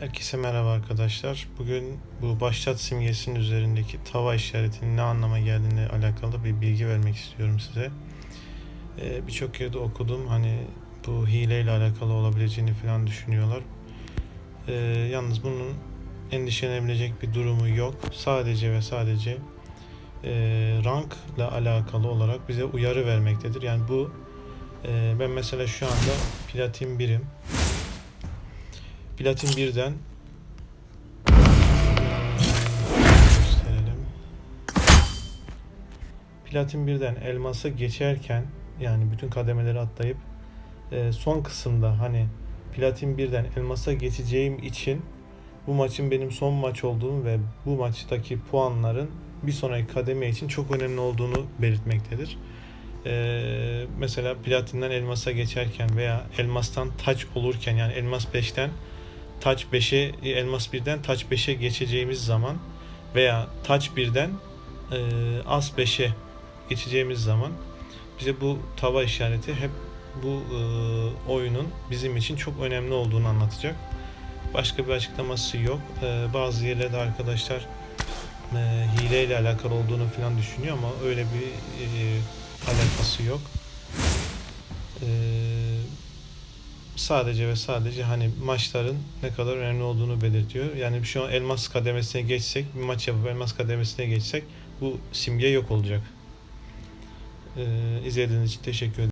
Herkese merhaba arkadaşlar. Bugün bu başlat simgesinin üzerindeki tava işaretinin ne anlama geldiğine alakalı bir bilgi vermek istiyorum size. Ee, Birçok yerde okudum hani bu hileyle alakalı olabileceğini falan düşünüyorlar. Ee, yalnız bunun endişelenebilecek bir durumu yok. Sadece ve sadece e, rankla alakalı olarak bize uyarı vermektedir. Yani bu e, ben mesela şu anda platin birim. Platin 1'den gösterelim. Platin 1'den elmasa geçerken yani bütün kademeleri atlayıp e, son kısımda hani Platin 1'den elmasa geçeceğim için bu maçın benim son maç olduğum ve bu maçtaki puanların bir sonraki kademe için çok önemli olduğunu belirtmektedir. Ee, mesela platinden elmasa geçerken veya elmastan taç olurken yani elmas 5'ten taç 5'e elmas 1'den taç 5'e geçeceğimiz zaman veya taç 1'den e, as 5'e geçeceğimiz zaman bize bu tava işareti hep bu e, oyunun bizim için çok önemli olduğunu anlatacak. Başka bir açıklaması yok. E, bazı yerlerde arkadaşlar e, hileyle alakalı olduğunu falan düşünüyor ama öyle bir e, alakası yok. E, sadece ve sadece hani maçların ne kadar önemli olduğunu belirtiyor. Yani şu an elmas kademesine geçsek, bir maç yapıp elmas kademesine geçsek bu simge yok olacak. Ee, izlediğiniz için teşekkür ederim.